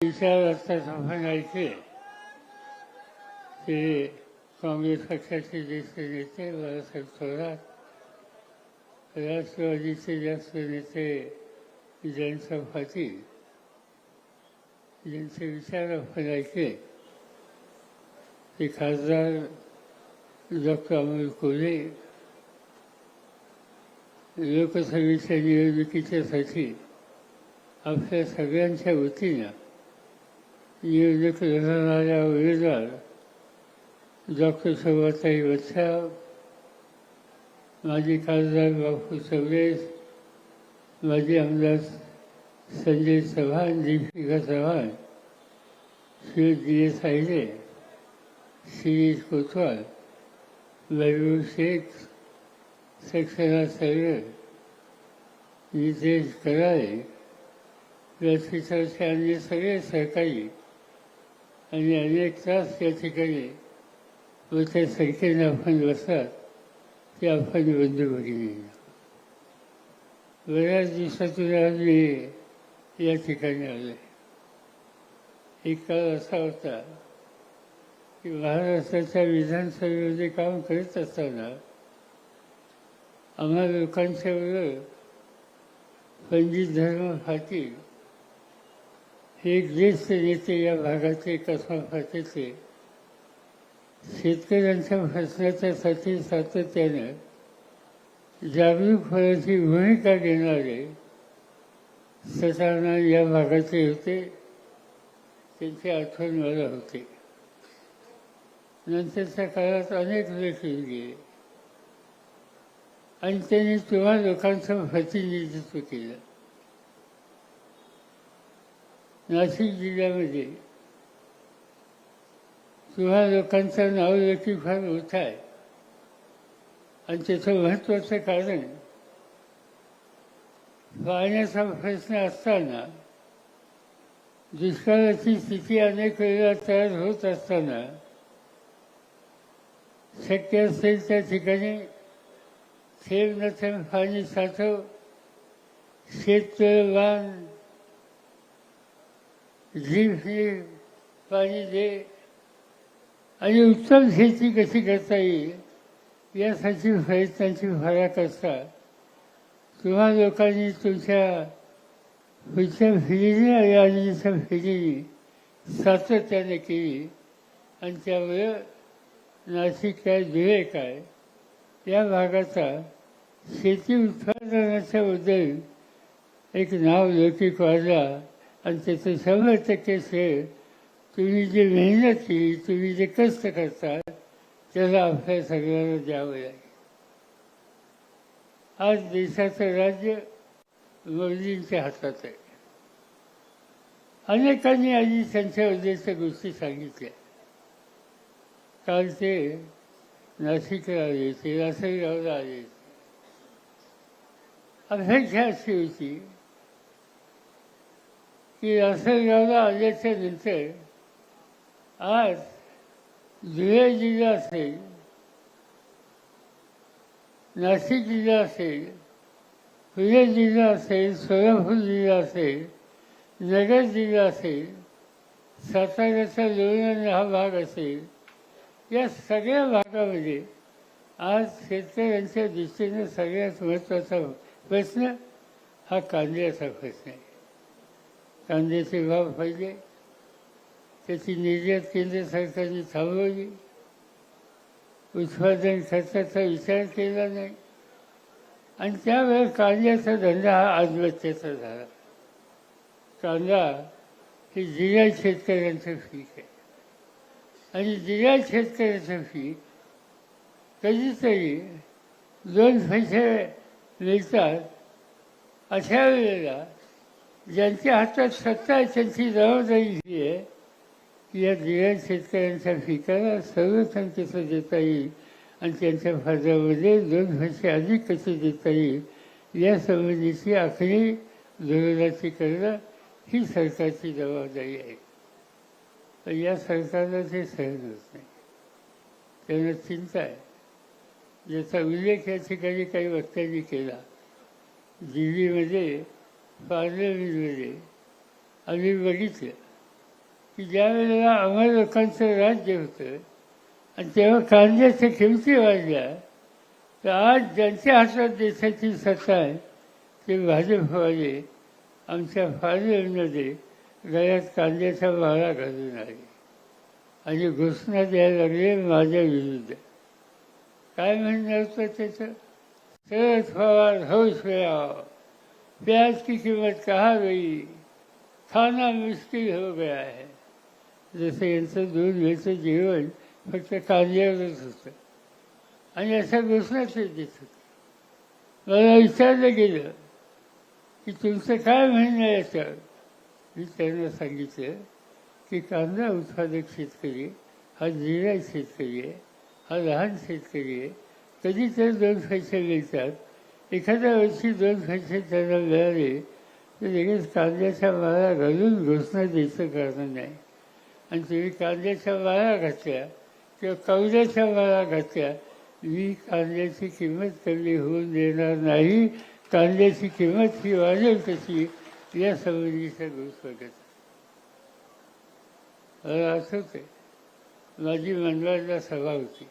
विचार असतात आपण ऐकले की काँग्रेस पक्षाचे ज्येष्ठ नेते बाळासाहेब थोरात राष्ट्रवादीचे ज्येष्ठ नेते जयंत पाटील यांचे विचार आपण ऐकले. ते खासदार डॉक्टर अमोल कोल्हे लोकसभेच्या निवडणुकीच्यासाठी आपल्या सगळ्यांच्या वतीनं निवडणूक लढवणाऱ्या उमेदवार डॉक्टर शोभाताई वत्साव माजी खासदार बापू चौरेस माजी आमदार संजय चव्हाण दीपिका चव्हाण श्री दिनेश एस शिरीष कोतवाल महबूब शेख सक्सेना सैगर नितेश कराळे व्यासपीठाचे अन्य सगळे सहकारी. आणि अनेक तास या ठिकाणी मोठ्या संख्येने आपण बसतात ते आपण बंद भगिनी बऱ्याच दिवसातून आज मी या ठिकाणी आले एक काळ असा होता की महाराष्ट्राच्या विधानसभेमध्ये काम करत असताना आम्हा लोकांच्या पंडित धर्म पाटील हे ज्येष्ठ नेते या भागाचे कसमा फाटेचे शेतकऱ्यांच्या प्रश्नाच्यासाठी सातत्यानं जागरूक फळाची भूमिका घेणारे सटाणा या भागाचे होते. त्यांची आठवण मला होते. नंतरच्या काळात अनेक लेख लिहिले. आणि त्यांनी तेव्हा लोकांचं प्रतिनिधित्व केलं. नाशिक जिल्ह्यामध्ये किंवा लोकांचं नाव देखील फार होत आहे. आणि त्याचं महत्त्वाचं कारण पाण्याचा प्रश्न असताना दुष्काळाची स्थिती अनेक वेळेला तयार होत असताना शक्य असेल त्या ठिकाणी थेंब न थेंब पाणी साठव शेततळ बांध जीवनी पाणी दे आणि उत्तम शेती कशी करता येईल यासाठी प्रयत्नांची फरक असतात. तुम्हा लोकांनी तुमच्या पुढच्या फिरीने आणि आधीच्या फिरीने सातत्याने केली. आणि त्यामुळे नाशिक काय धुळे काय या भागाचा शेती उत्पादनाच्या बद्दल एक नाव लौकिक वाजला आणि त्याचं सगळं टक्के हे तुम्ही जे मेहनत केली तुम्ही जे कष्ट करता त्याला आपल्या सगळ्यांना द्यावं लागेल. आज देशाचं राज्य मोदींच्या हातात आहे. अनेकांनी आधी त्यांच्या उद्देशाच्या गोष्टी सांगितल्या. काल ते नाशिकला आले ते लासलगावला आले अपेक्षा अशी होती की लासलगावला आल्याच्यानंतर आज धुळे जिल्हा असेल नाशिक जिल्हा असेल पुणे जिल्हा असेल सोलापूर जिल्हा असेल नगर जिल्हा असेल साताऱ्याचा लोणावळा हा भाग असेल या सगळ्या भागामध्ये आज शेतकऱ्यांच्या दृष्टीने सगळ्यात महत्त्वाचा प्रश्न हा कांद्याचा प्रश्न आहे. कांद्याचे भाव पाहिजे. त्याची निर्यात केंद्र सरकारने थांबवली. उत्पादन खर्चाचा विचार केला नाही. आणि त्यावेळेस कांद्याचा धंदा हा आत्महत्याचा झाला. कांदा हे जिल्हा शेतकऱ्यांचं पीक आहे. आणि जिल्हा शेतकऱ्याचं पीक कधीतरी दोन पैसे मिळतात अशा वेळेला ज्यांच्या हातात सत्ता आहे त्यांची जबाबदारी ही आहे की या जिल्ह्यात शेतकऱ्यांच्या पिकाला संरक्षण कसं देता येईल आणि त्यांच्या फायद्यामध्ये दोन पैसे अधिक कसे देता येईल या संबंधीची आखणी धोरणाची करणं ही सरकारची जबाबदारी आहे. या सरकारला ते सहन होत नाही. त्यांना चिंता आहे. ज्याचा उल्लेख या ठिकाणी काही वक्त्यांनी केला. दिल्लीमध्ये पार्लमेंटमध्ये आम्ही बघितलं. की ज्या वेळेला आम्हा लोकांचं राज्य होतं आणि तेव्हा कांद्याच्या किमती वाढल्या तर आज ज्यांच्या हातात देशाची सत्ता आहे ते भाजपवाले आमच्या फार्ममध्ये गळ्यात कांद्याचा माळा घालून आले. आणि घोषणा द्यायला लागले माझ्या विरुद्ध. काय म्हणणार होतं त्याचं? शरद पवार हौस में प्याज की कीमत कहाँ गई? खाना मुश्किल हो गया है। जसं यांचं दूध घ्यायचं जेवण फक्त कांद्यावरच होतं आणि अशा घोषणा ते देत होते मला विचारलं गेलं की तुमचं काय म्हणणं आहे याच्यावर मी त्यांना सांगितलं की कांदा उत्पादक शेतकरी हा जिरा शेतकरी आहे हा लहान शेतकरी आहे कधी तर दोन पैसे मिळतात एखाद्या वर्षी दोन पैसे त्यांना मिळाले तर लगेच कांद्याच्या माळा घालून घोषणा द्यायचं कारण नाही. आणि तुम्ही कांद्याच्या माळा घातल्या किंवा कवड्याच्या माळा घातल्या मी कांद्याची किंमत कमी होऊन देणार नाही. कांद्याची किंमत ही वाढेल तशी या संबंधीचा घोष बघत. मला आठवत आहे माझी मनवाडला सभा होती.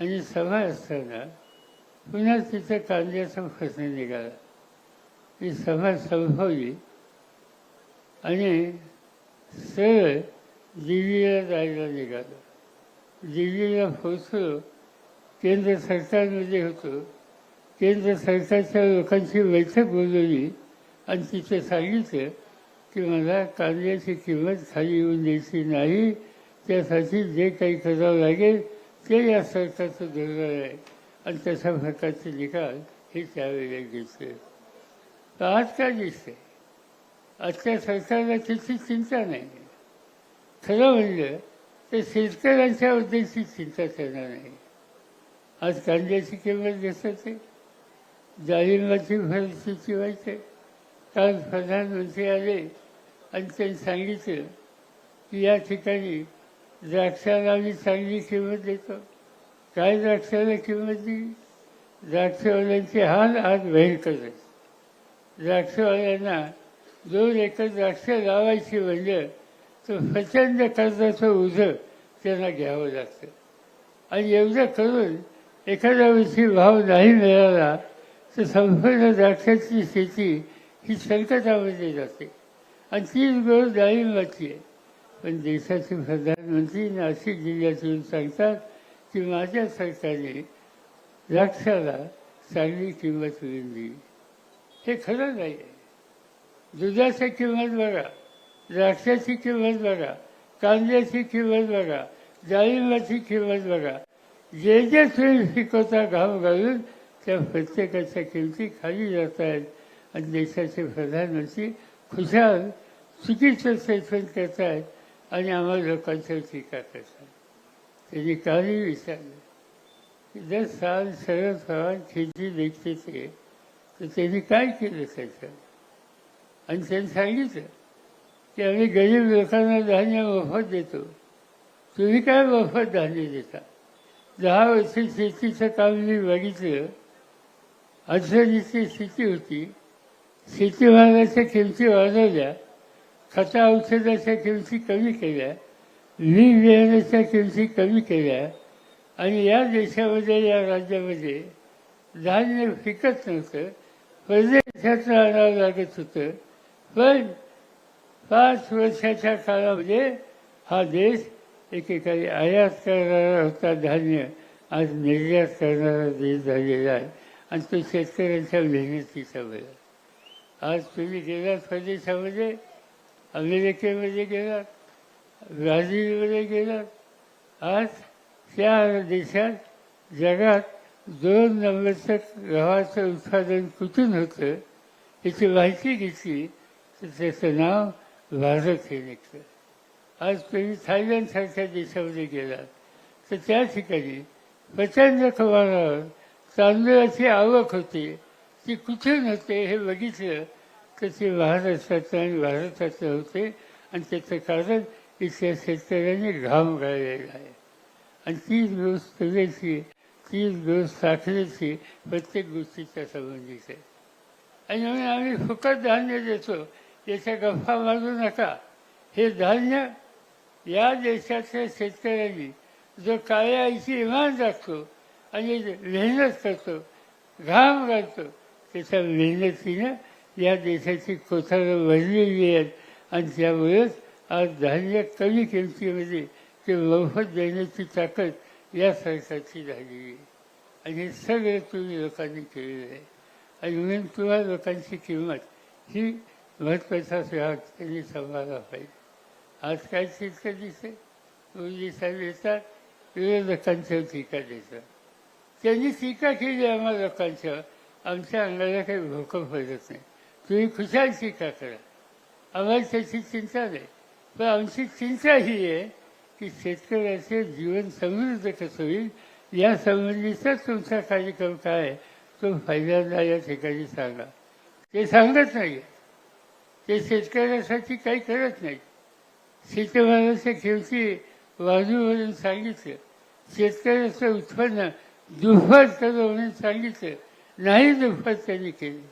आणि सभा असताना पुन्हा तिथे कांद्याचा प्रश्न निघाला. ती सभा संभवली आणि सरळ दिल्लीला जायला निघालो. दिल्लीला पोचलो केंद्र सरकारमध्ये होतो. केंद्र सरकारच्या लोकांची बैठक बोलवली आणि तिथे सांगितलं की मला कांद्याची किंमत खाली येऊन द्यायची नाही. त्यासाठी जे काही करावं लागेल ते या सरकारचं धोरण आहे. आणि तशा प्रकारचे निकाल हे त्यावेळेला दिसले. तर आज काय दिसते आजच्या सरकारला त्याची चिंता नाही. खरं म्हणलं तर शेतकऱ्यांच्या उद्देशी चिंता करणार नाही. आज कांद्याची किंमत घसरते ते डाळिंबाची परिस्थिती व्हायची काल प्रधानमंत्री आले आणि त्यांनी सांगितलं की या ठिकाणी द्राक्षाला आम्ही चांगली किंमत देतो. काय द्राक्षाला किंमत? दिली द्राक्षवाल्यांचे हाल आज भयंकर आहेत. द्राक्षवाल्यांना दोन एकर द्राक्ष लावायची म्हणजे तर प्रचंड कर्जाचं ओझं त्यांना घ्यावं लागतं. आणि एवढं करून एखाद्या वर्षी भाव नाही मिळाला तर संपूर्ण द्राक्षाची शेती ही संकटामध्ये जाते. आणि तीच गोष्ट डाळिंबाची आहे. पण देशाचे प्रधानमंत्री नाशिक जिल्ह्यातून सांगतात की माझ्या सरकारने द्राक्षाला चांगली किंमत मिळून दिली. हे खरं नाही. आहे दुधाची किंमत बघा द्राक्षाची किंमत बघा कांद्याची किंमत बघा डाळिंबाची किंमत बघा. जे जे तुम्ही पिकवता घाम घालून त्या प्रत्येकाच्या किमती खाली जात आहेत आणि देशाचे प्रधानमंत्री खुशाल चुकीचं स्टेटमेंट करत आहेत आणि आम्हाला लोकांच्यावर टीका करतात. त्याची काही विचारलं की जर साल सरळ पवार खेती देखते ते तर त्यांनी काय केलं त्याच्यात आणि त्यांनी सांगितलं की आम्ही गरीब लोकांना धान्य मोफत देतो. तुम्ही काय मोफत धान्य देता? दहा वर्ष शेतीचं काम मी बघितलं अडचणीची स्थिती होती. शेतीमालाच्या किमती वाढवल्या खता औषधाच्या किमती कमी केल्या वीज बियाण्याच्या किमती कमी केल्या आणि या देशामध्ये या राज्यामध्ये धान्य पिकत नव्हतं. परदेशात आणावं लागत होतं. पण पाच वर्षाच्या काळामध्ये हा देश एकेकाळी आयात करणारा होता. धान्य आज निर्यात करणारा देश झालेला आहे. आणि तो शेतकऱ्यांच्या मेहनतीचा बघा आज तुम्ही गेलात परदेशामध्ये? अमेरिकेमध्ये गेलात? ब्राझीलमध्ये गेलात. आज त्या देशात जगात दोन नंबरचं गव्हाचं उत्पादन कुठून होतं याची माहिती घेतली तर त्याचं नाव भारत हे निघतं आज तुम्ही थायलंडसारख्या देशामध्ये गेलात. तर त्या ठिकाणी प्रचंड प्रमाणावर तांदळाची आवक होते. ती कुठून होते हे बघितलं तर ते महाराष्ट्रातलं आणि भारतातलं होते. आणि त्याचं कारण इथल्या शेतकऱ्यांनी घाम गाळलेला आहे आणि तीच दिवस तुझ्याची तीच दिवस साखरेची प्रत्येक गोष्टीच्या संबंधित आहे आणि म्हणून आम्ही फुकट धान्य देतो याच्या गप्पा मारू नका हे धान्य या देशातल्या शेतकऱ्यांनी जो काळ्या आईची इमान राखतो आणि मेहनत करतो घाम घालतो त्याच्या मेहनतीनं या देशाची कोथारं भरलेली आहेत आणि त्यामुळेच आज धान्य कमी किमतीमध्ये ते मोफत देण्याची ताकद या सरकारची झालेली आणि हे सगळं तुम्ही लोकांनी केलेलं आहे. आणि म्हणून तुम्हाला लोकांची किंमत ही महत्त्वाचा भाग त्यांनी सांभाळला पाहिजे. आज काय चित्र दिसते मोदी देतात येतात विरोधकांच्यावर टीका देतात. त्यांनी टीका केली आम्हा लोकांच्या. आमच्या अंगाला काही भोकं पडत नाही. तुम्ही खुशाल टीका करा. आम्हाला त्याची चिंता नाही. पण आमची चिंता ही आहे की शेतकऱ्याचे जीवन समृद्ध कसं होईल? या संबंधीचा तुमचा कार्यक्रम काय आहे? तो फायदा या ठिकाणी सांगा. ते सांगत नाही. ते शेतकऱ्यासाठी काही करत नाही. शेतमालाच्या किमती वाजूवरून म्हणून सांगितलं. शेतकऱ्याचं उत्पन्न दुप्पट करू म्हणून सांगितलं. नाही दुप्पट त्यांनी केलं.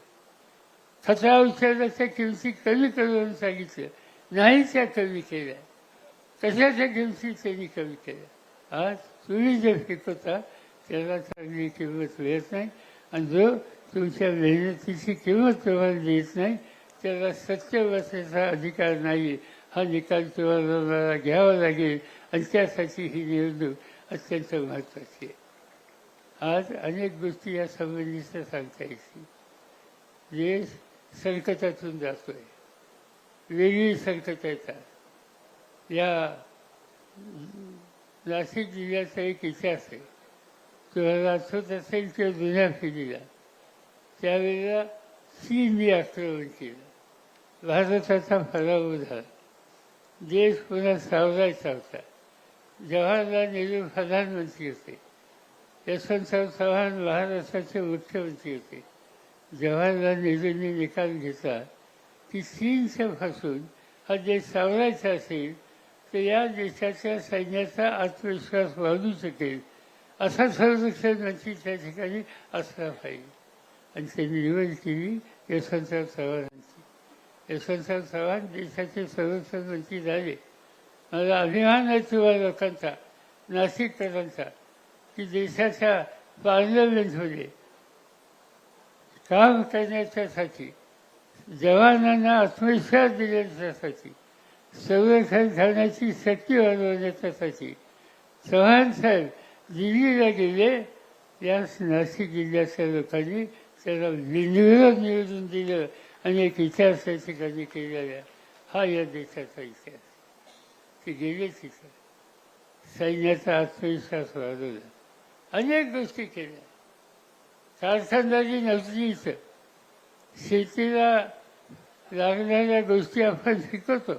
खता औषधाच्या किमती कमी करू म्हणून सांगितलं. नाही त्या कमी केल्या कशाच्या दिवशी त्यांनी कमी केल्या आज तुम्ही जे शिकवता त्याला चांगली किंमत मिळत नाही. आणि जो तुमच्या मेहनतीची किंमत तुम्हाला देत नाही त्याला सत्य बसायचा अधिकार नाही हा निकाल तुम्हाला घ्यावा लागेल. आणि त्यासाठी ही निवडणूक अत्यंत महत्त्वाची आहे. आज अनेक गोष्टी या संबंधीच्या सांगता येतील देश संकटातून जातोय. वेगळी संकट येतात या नाशिक जिल्ह्याचा एक इतिहास आहे. किंवा आठवत असेल किंवा जुन्या पिढीला. त्यावेळेला चीनने आक्रमण केलं. भारताचा फराव झाला देश पुन्हा सावरायचा होता. जवाहरलाल नेहरू प्रधानमंत्री होते. यशवंतराव चव्हाण महाराष्ट्राचे मुख्यमंत्री होते. जवाहरलाल नेहरूंनी निकाल घेतला. की चीनच्यापासून हा देश सावरायचा असेल तर या देशाच्या सैन्याचा आत्मविश्वास वाढू शकेल असा संरक्षण नक्की त्या ठिकाणी असला पाहिजे आणि त्यांनी निवड केली यशवंतराव चव्हाणांची. यशवंतराव चव्हाण देशाचे संरक्षण मंत्री झाले मला अभिमान आहे तुम्हा लोकांचा नाशिककरांचा की देशाच्या पार्लमेंटमध्ये काम करण्याच्यासाठी जवानांना आत्मविश्वास देण्याच्यासाठी संरक्षण करण्याची शक्ती वाढवण्याच्यासाठी चव्हाण साहेब दिल्लीला गेले. या नाशिक जिल्ह्याच्या लोकांनी त्याला बिनविरोध निवडून दिलं आणि एक इतिहास त्या ठिकाणी केलेला हा या देशाचा इतिहास. ते गेले तिथं. सैन्याचा आत्मविश्वास वाढवला. अनेक गोष्टी केल्या. कारखानदारी नव्हती इथं. शेतीला लागणाऱ्या गोष्टी आपण शिकवतो.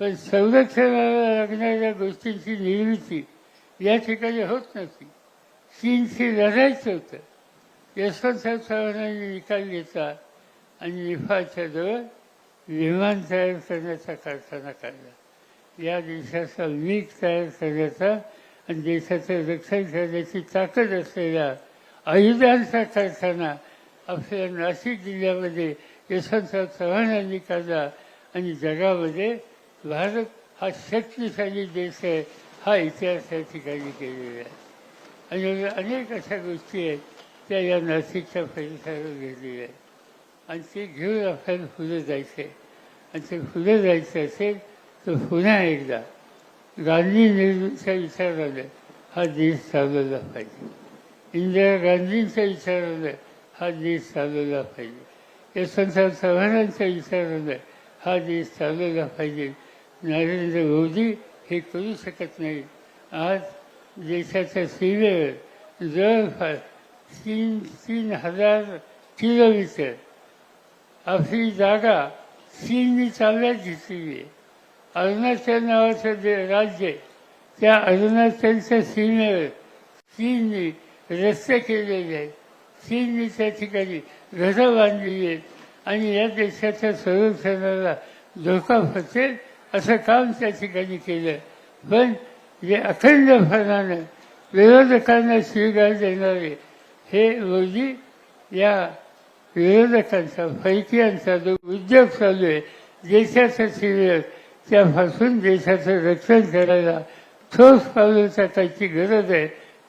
पण संरक्षणाला लागणाऱ्या गोष्टींची निर्मिती या ठिकाणी होत नव्हती. चीनशी लढायचं होतं. यशवंतराव चव्हाणांनी निकाल घेतला आणि निफाच्या जवळ विमान तयार करण्याचा कारखाना काढला. या देशाचा मीठ तयार करण्याचा आणि देशाचं रक्षण करण्याची ताकद असलेला आयुधांचा कारखाना आपल्या नाशिक जिल्ह्यामध्ये यशवंतराव चव्हाणांनी काढला आणि जगामध्ये भारत हा शक्तिशाली देश आहे हा इतिहास या ठिकाणी केलेला आहे. आणि अनेक अशा गोष्टी आहेत त्या या नाशिकच्या परिसरावर घेतलेल्या आहेत. आणि ते घेऊन आपल्याला पुढे जायचं आहे आणि ते पुढे जायचं असेल तर पुन्हा एकदा गांधी नेहरूंच्या विचारानं हा देश चालवला पाहिजे. इंदिरा गांधींच्या विचारानं हा देश चालवला पाहिजे. यशवंतराव चव्हाणांच्या विचार हा देश चाललेला पाहिजे. नरेंद्र मोदी हे करू शकत नाही. आज देशाच्या सीमेवर जवळपास तीन तीन हजार किलोमीटर. आपली जागा चीनने ताब्यात घेतलेली आहे अरुणाचल नावाचं जे राज्य आहे त्या अरुणाचलच्या सीमेवर चीनने रस्ते केलेले आहेत. चीनने त्या ठिकाणी घरं बांधलेली आहेत आणि या देशाच्या संरक्षणाला धोका फसेल असं काम त्या ठिकाणी केलं पण जे अखंडपणानं विरोधकांना स्वीकार देणारे हे मोदी या विरोधकांचा फैकियांचा जो उद्योग चालू आहे देशाचं सिरियस त्यापासून देशाचं रक्षण करायला ठोस पावलं टाकायची गरज आहे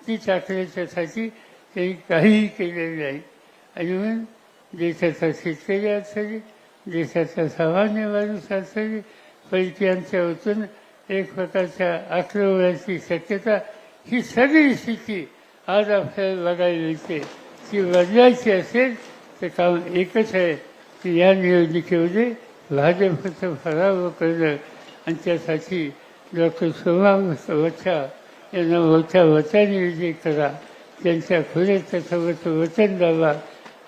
ती टाकण्याच्यासाठी त्यांनी काहीही केलेलं नाही. आणि म्हणून देशाचा शेतकरी असेल देशाचा सामान्य माणूस असेल पैक्यांच्या वतून एक प्रकारच्या आक्रमणाची शक्यता ही सगळी स्थिती आज आपल्याला बघायला मिळते. ती बदलायची असेल तर काम एकच आहे की या निवडणुकीमध्ये भाजपचं पराभव करणं. आणि त्यासाठी डॉक्टर शोभा वच्छा यांना मोठ्या वचाने विजय करा. त्यांच्या खुले त्यासोबत वचन द्यावा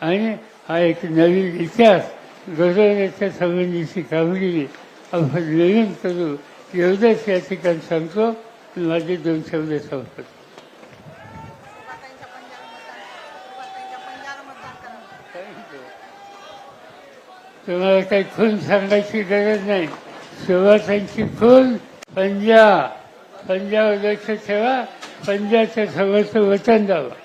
आणि हा एक नवीन इतिहास. घडवण्याच्या संबंधीची कामगिरी. आपण नवीन करू. एवढंच या ठिकाणी सांगतो. माझे दोन शब्द संपतो. तुम्हाला काही खून सांगायची गरज नाही. सुरुवातांची खून पंजा पंजा लक्ष ठेवा. पंजाचं समोरचं वचन द्यावं